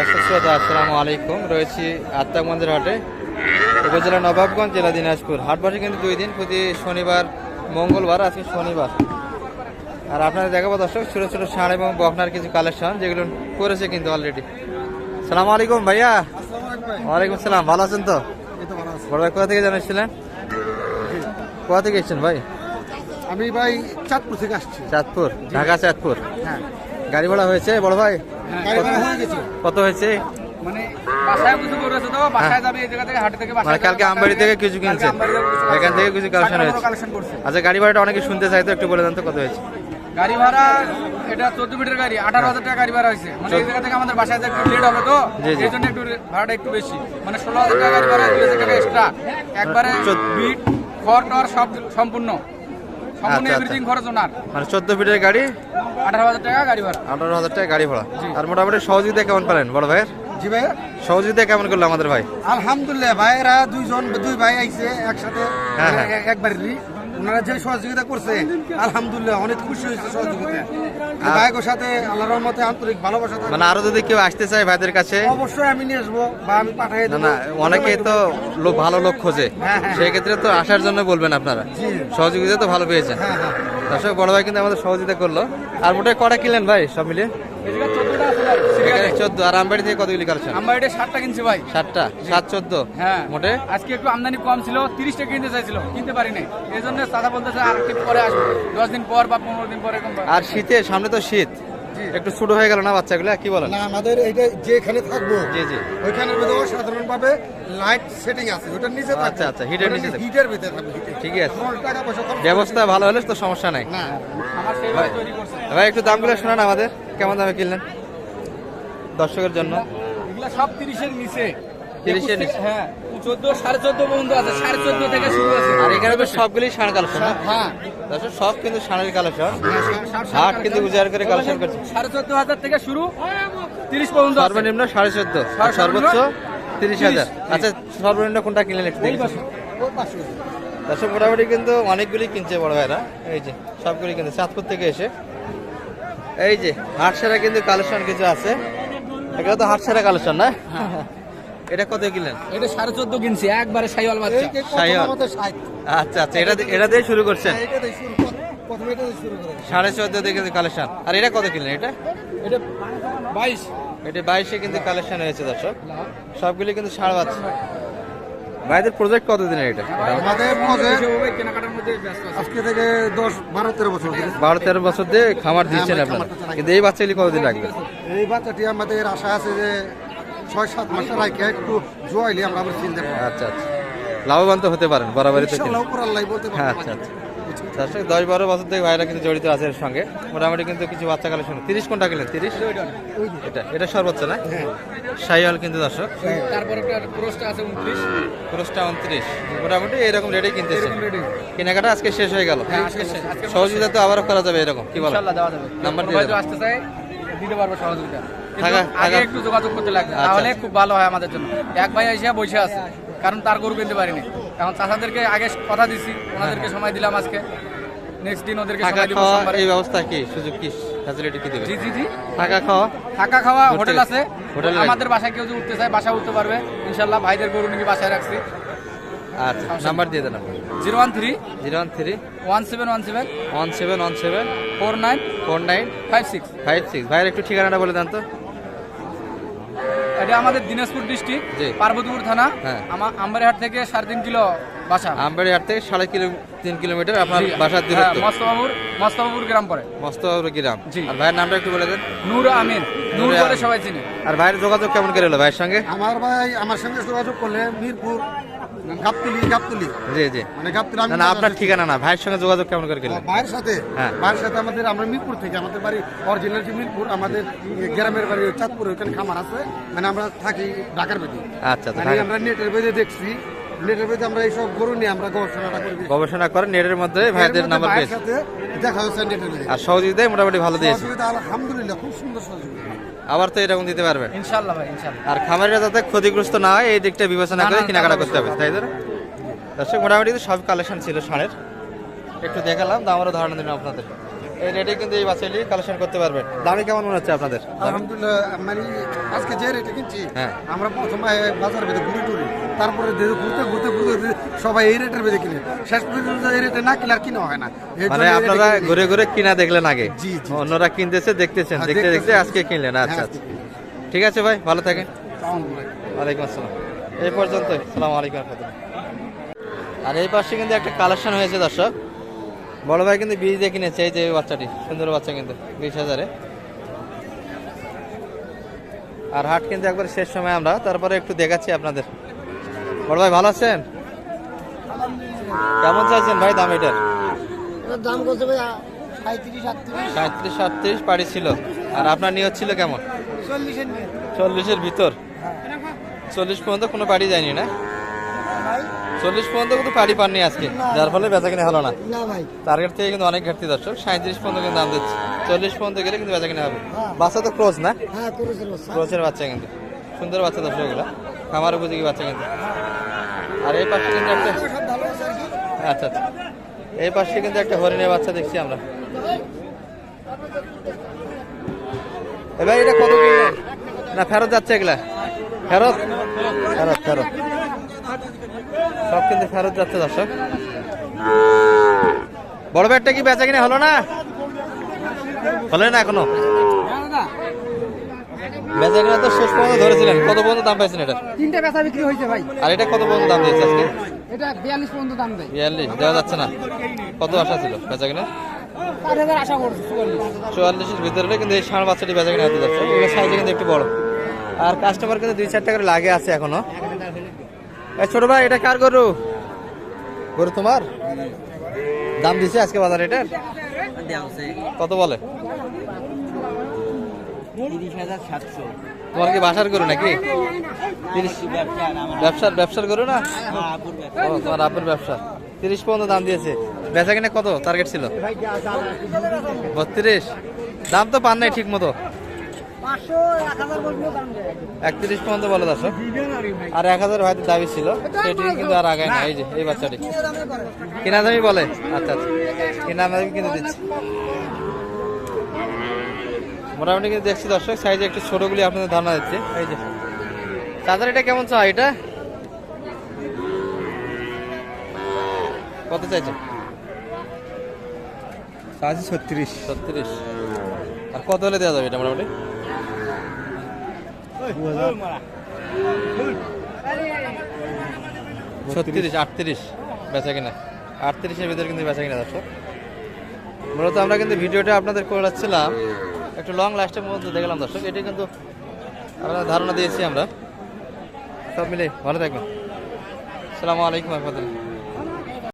দর্শক শ্রোতা আসসালামু আলাইকুম। রয়েছি মন্দির হাটে উপজেলা নবাবগঞ্জ জেলা দিনাজপুর। হাট বসে কিন্তু দুই দিন প্রতি শনিবার মঙ্গলবার আজকে শনিবার। আর আপনাদের দেখাবো দর্শক ছোটো ছোটো ষাঁড় এবং বকনার কিছু কালেকশন যেগুলো করেছে কিন্তু অলরেডি সালাম আলাইকুম ভাইয়া। ওয়ালাইকুম সালাম ভালো আছেন তো? বড় ভাই কোথা থেকে জানাচ্ছিলেন কোথা থেকে এসছেন ভাই? আমি ভাই চাঁদপুর থেকে আসছি। চাঁদপুর ঢাকা চাঁদপুর। হ্যাঁ। গাড়ি ভাড়া হয়েছে বড় ভাই? হয়ে কত হয়েছে? মানে তো থেকে মানে কালকে আমবাড়ি থেকে কিছু কিনছে। এখান থেকে কিছু কালেকশন হয়েছে। আচ্ছা গাড়ি ভাড়াটা অনেকে শুনতে চাইতো একটু বলে দেন তো কত হয়েছে? গাড়ি ভাড়া এটা চোদ্দ ফিটের গাড়ি আঠারো হাজার টাকা গাড়ি ভাড়া হয়েছে। মানে এই জায়গা থেকে আমাদের বাসায় একটু লেট হবে তো। এই জন্য একটু ভাড়াটা একটু বেশি। মানে ষোলো হাজার টাকা গাড়ি ভাড়া দুই হাজার টাকা এক্সট্রা একবারে চোদ্দ- বিট খড় টর সব সম্পূর্ণ। মানে চোদ্দ ফিটের গাড়ি? আঠারো হাজার টাকা গাড়ি ভাড়া। আঠারো হাজার টাকা গাড়ি ভাড়া। আর মোটামুটি সহযোগিতা কেমন বড় ভাইয়ের? জি ভাই সহযোগিতা কেমন করল আমাদের ভাই? আলহামদুলিল্লাহ ভাইয়েরা দুইজন দুই ভাই আইছে একসাথে হ্যাঁ, হ্যাঁ। এক- একবারেরই। ওনারা যে সহযোগিতা করছে আলহামদুলিল্লাহ অনেক খুশি হয়েছে সহযোগিতা। ভাইগোর সাথে আল্লাহর রহমতে আন্তরিক ভালোবাসা মানে আরও যদি কেউ আসতে চায় ভাইদের কাছে? অবশ্যই আমি নিয়ে আসব বা আমি পাঠিয়ে না না অনেকেই তো লোক ভালো লোক খোঁজে। হ্যাঁ, হ্যাঁ। সেই ক্ষেত্রে তো আসার জন্য বলবেন আপনারা। সহযোগিতা তো ভালো পেয়েছেন। হ্যাঁ হ্যাঁ। দর্শক বড় ভাই কিন্তু আমাদের সহযোগিতা করল। আর মোটাই কটা কিনলেন ভাই সব মিলিয়ে এই জায়গা চোদ্দটা আছে ভাই এখানে চোদ্দ আর আমবাড়ি থেকে কতগুলি কালেকশন? আমরা ষাটটা কিনছি ভাই। সাতটা? সাত চোদ্দ? হ্যাঁ। মোটে? আজকে একটু আমদানি কম ছিল তিরিশটা কিনতে চাইছিল কিনতে পারি নাই। এই জন্য দাদা বলতেছে আর একটু পরে আসব দশ দিন পর বা পনেরো দিন পরে এরকম আর শীতে সামনে তো শীত। একটু ছোট হয়ে গেল না বাচ্চাগুলো? কি বলেন? না আমাদের যেখানে থাকব জি জি। ওইখানের ভিতরে সাধারণভাবে লাইট সেটিং আছে ওটার নিচে আচ্ছা, আচ্ছা, heater নিচে হিটের ভিতরে থাকবে heater। আছে। ব্যবস্থা ভালো হলে তো সমস্যা নাই। না ভাই একটু দামগুলো শোনান আমাদের। কেমন দামে কিনলেন? দর্শকের জন্য। এগুলা সব তিরিশের নিচে। 30 এর নিচে? হ্যাঁ চোদ্দ সাড়ে চোদ্দ পর্যন্ত আছে সাড়ে চোদ্দ থেকে শুরু আছে। আর এখানে তো সবগুলি ষাঁড় কালেকশন হ্যাঁ। দর্শক সব কিন্তু ষাঁড়ের কালেকশন হাট কিন্তু উজাড় করে কালেকশন করছে। সাড়ে চোদ্দ হাজার থেকে শুরু তিরিশ পর্যন্ত সর্বনিম্ন সাড়ে চোদ্দ। সর্বোচ্চ তিরিশ হাজার। আচ্ছা সর্বনিম্ন কোনটা কিনলেন একটু পাশে দর্শক মোটামুটি কিন্তু অনেকগুলি কিনছে বড় ভাইরা। এই যে সবগুলি কিনছে। চাঁদপুর থেকে এসে। এই যে হাট সেরা কিন্তু কালেকশন কিছু আছে। এগুলো তো হাট সেরা কালেকশন না? এটা কত কিনলেন? এটা সাড়ে চোদ্দ কিনছি একবারে সাইওয়াল বাচ্চা। সাইওয়াল। আচ্ছা আচ্ছা এটা এটা দিয়ে শুরু করছেন? এটা দিয়ে শুরু কর- প্রথমে এটা দিয়ে শুরু করে সাড়ে চোদ্দ দিয়ে কিন্তু কালেকশন। আর এটা কত কিনলেন এটা? এটা বাইশ। এটা বাইশে কিন্তু কালেকশন হয়েছে দর্শক। সবগুলি কিন্তু সাড়ে বাচ্চা ভাইদের প্রজেক্ট কত দিনের এটা? আমাদের আজকে থেকে দশ বারো তেরো বছর ধরে। বারো তেরো বছর দিয়ে খামার দিচ্ছেন আপনার। কিন্তু এই বাচ্চাগুলি কতদিন লাগবে এই বাচ্চাটি আমাদের আশা আছে যে ছয় সাত মাসের রাখে একটু জোয়াইলে আমরা আবার চিনতে পারব। আচ্ছা আচ্ছা। লাভবান তো হতে পারেন বরাবরই তো হ্যাঁ পারব আচ্ছা। আচ্ছা দর্শক দশ বারো বছর থেকে ভাইরা কিন্তু জড়িত আছে এর সঙ্গে। মোটামুটি কিন্তু কিছু বাচ্চা কালেকশন তিরিশ কোনটা কিনলেন? তিরিশ? এটা এটা সর্বোচ্চ না? সাইওয়াল কিন্তু দর্শক। তারপর ক্রোসটা আছে উনত্রিশ। ক্রোসটা উনত্রিশ। মোটামুটি এরকম রেটেই কিনতেছে। কেনাকাটা আজকে শেষ হয়ে গেল। হ্যাঁ সহযোগিতা তো আবারও করা যাবে এরকম কি ইনশাআল্লাহ নাম্বার দিয়ে। আসতে চাই দিতে পারব সহযোগিতা। আগে একটু যোগাযোগ করতে লাগবে। আচ্ছা, তাহলে আচ্ছা। খুব ভালো হয় আমাদের জন্য। এক ভাই এসে বসে আছে। কারণ তার গরু কিনতে পারিনি। এখন চাষাদেরকে আগে কথা দিছি ওনাদেরকে সময় দিলাম আজকে। নেক্সট দিন ওদেরকে থাকা খাওয়া এই ব্যবস্থা কি? সুযোগ কি? ফ্যাসিলিটি কি দেবে? জি জি জি। থাকা খাওয়া? থাকা খাওয়া হোটেল আছে। হোটেলে আমাদের বাসায় কেউ যদি উঠতে চায় বাসা উঠতে পারবে। ইনশাল্লাহ ভাইদের গরু নাকি বাসায় রাখছি। আচ্ছা নাম্বার দিয়ে দেন আপনি zero one three zero one three one seven one seven one seven one seven four nine four nine five six. Five six. ভাইয়ের একটু ঠিকানাটা বলে দেন তো। এটা আমাদের দিনাজপুর ডিস্ট্রিক্ট পার্বতীপুর থানা। হ্যাঁ। আমার আমবাড়িহাট থেকে সাড়ে তিন কিলো বাসা। আম্বারিহাট থেকে সাড়ে কিলো তিন কিলোমিটার আপনার বাসার হ্যাঁ, দূরত্ব। মস্তবাবুর মস্তবাবুর গ্রাম পরে মস্তবাবুর গ্রাম। আর ভাইয়ের নামটা একটু বলে দেন। নূর আমিন। নূর নূরে বলে সবাই চিনে। আর ভাইয়ের যোগাযোগ কেমন করে হলো ভাইয়ের সঙ্গে? আমার ভাই আমার সঙ্গে যোগাযোগ করলে মিরপুর গাবতলি গাবতলি। জি জি। মানে গাবতলি আমি না না আপনার ঠিকানা না ভাইয়ের সঙ্গে যোগাযোগ কেমন করে গেলেন ভাইয়ের সাথে হ্যাঁ। ভাইয়ের সাথে আমাদের আমরা মিরপুর থেকে আমাদের বাড়ি অরিজিনাল যে মিরপুর আমাদের গ্রামের বাড়ি চাঁদপুর ওখানে খামার আছে। মানে আমরা থাকি ঢাকার আচ্ছা আচ্ছা মানে আমরা নেটের দেখছি। নেটের আমরা এইসব গরু নিয়ে আমরা গবেষণাটা করি। গবেষণা করেন নেটের মধ্যে ভাইদের নাম্বার দেখা নেটের বেদে। আর সহযোগিতায় মোটামুটি ভালো দিয়েছে আলহামদুলিল্লাহ খুব সুন্দর সহযোগিতা। আবার তো এরকম দিতে পারবেন। ইনশাল্লাহ ভাই ইনশাল্লাহ আর খামারিরা যাতে ক্ষতিগ্রস্ত না হয় এই দিকটা বিবেচনা করে কেনাকাটা করতে হবে তাই তো দর্শক মোটামুটি তো সব কালেকশন ছিল সারের। একটু দেখালাম দামেরও ধারণা দিলাম আপনাদের। এই রেটে কিন্তু এই বাচ্চাটি কালেকশন করতে পারবেন। দামে কেমন মনে হচ্ছে আপনাদের? আলহামদুলিল্লাহ মানে আজকে যে রেটে কিনছি হ্যাঁ। আমরা প্রথমে বাজার বেঁধে ঘুরে টুরি তারপরে ঘুরতে ঘুরতে ঘুরতে সবাই এই রেটের বেঁধে কিনে। শেষ পর্যন্ত এই রেটে না কিনে আর কিনা হয় না। মানে আপনারা ঘুরে ঘুরে কিনা দেখলেন আগে। অন্যরা কিনতেছে দেখতেছেন হ্যাঁ, দেখতে দেখতে আজকে কিনলেন। আচ্ছা হ্যাঁ, আচ্ছা। ঠিক আছে ভাই ভালো থাকেন। ওয়ালাইকুম আসসালাম। এই পর্যন্ত সালাম আলাইকুম আর এই পাশে কিন্তু একটা কালেকশন হয়েছে দর্শক। বড় ভাই কিন্তু বীজ দিয়ে কিনেছে এই যে বাচ্চাটি সুন্দর বাচ্চা কিন্তু বিশ হাজারে। আর হাট কিন্তু একবার শেষ সময় আমরা তারপরে একটু দেখাচ্ছি আপনাদের। বড় ভাই ভালো আছেন? কেমন চাইছেন ভাই দাম এটার? এটার দাম করছে ভাই সাঁত্রিশ সাতত্রিশ পাড়ি ছিল। আর আপনার নিয়ত ছিল কেমন? চল্লিশের ভিতর? চল্লিশ পর্যন্ত কোনো পাড়ি যায়নি না? চল্লিশ পর্যন্ত কিন্তু পাড়ি পাননি আজকে যার ফলে বেচা কিনে হলো না। ভাই। টার্গেট থেকে কিন্তু অনেক ঘাটতি দর্শক সাঁত্রিশ পর্যন্ত কিন্তু দাম দিচ্ছে। চল্লিশ পর্যন্ত গেলে কিন্তু বেচা কিনে হবে। হ্যাঁ। বাচ্চা তো ক্রোজ না? হ্যাঁ ক্রোচের বাচ্চা। কিন্তু। সুন্দর বাচ্চা দর্শক এগুলো। খামার উপযোগী বাচ্চা কিন্তু। আর এই পাশে কিন্তু একটা আচ্ছা আচ্ছা। এই পাশে কিন্তু একটা হরিণের বাচ্চা দেখছি আমরা। এবার এটা কত না ফেরত যাচ্ছে এগুলা। ফেরত? ফেরত ফেরত। সব কিন্তু ফেরত যাচ্ছে দর্শক। বড় ব্যাটটা কি বেচা কিনে হলো না? হলো না এখনও? বেচা কিনা তো শেষ পর্যন্ত ধরেছিলেন। কত পর্যন্ত দাম পাইছেন এটা? তিনটে বেচা বিক্রি হয়েছে ভাই। আর এটা কত পর্যন্ত দাম দিয়েছে আজকে? এটা বিয়াল্লিশ পর্যন্ত দাম দেয়। বিয়াল্লিশ দেওয়া যাচ্ছে না। কত আশা ছিল বেচা কিনা? চার চুয়াল্লিশের ভিতরে কিন্তু এই ষাঁড় বাচ্চাটি বেচা কিনা হতে যাচ্ছে এগুলো সাইজে কিন্তু একটু বড়। আর কাস্টমার কিন্তু দুই চারটা করে লাগে আছে এখনও। ছোট ভাই, এটা কার গরু? গরু তোমার? দাম দিছে আজকে বাজার এটার কত বলে? তোমার কি বাসার গরু নাকি? ব্যবসার ব্যবসার গরু না? তোমার আব্বুর ব্যবসা। তিরিশ পর্যন্ত দাম দিয়েছে। বেচা কিনা কত? টার্গেট ছিল? বত্রিশ। দাম তো পান নাই ঠিক মতো একত্রিশ পর্যন্ত বলে দর্শক আর এক হাজার হয়তো দাবি ছিল সেটি কিন্তু আর আগায় না এই যে এই বাচ্চাটি। কিনা দামি বলে? আচ্ছা আচ্ছা। কিনা দামি কিন্তু দিচ্ছি। মোটামুটি কিন্তু দেখছি দর্শক সাইজে একটু ছোটগুলি আপনাদের ধারণা দিচ্ছে। এই যে চার্জার এটা কেমন চা এটা? কত চাইছে আজ ছত্রিশ। ছত্রিশ। আর কত হলে দেওয়া যাবে এটা মোটামুটি? ছত্রিশ, আটত্রিশ বেচা কিনা। আটত্রিশের ভিতরে কিন্তু বেচা কিনা, দর্শক। মূলত আমরা কিন্তু ভিডিওটা আপনাদের করে রাখছিলাম। একটু লং লাস্টের মধ্যে দেখলাম, দর্শক। এটি কিন্তু আপনার ধারণা দিয়েছি আমরা। সব মিলে ভালো থাকবেন। সালামু আলাইকুম রহমতুল্লাহ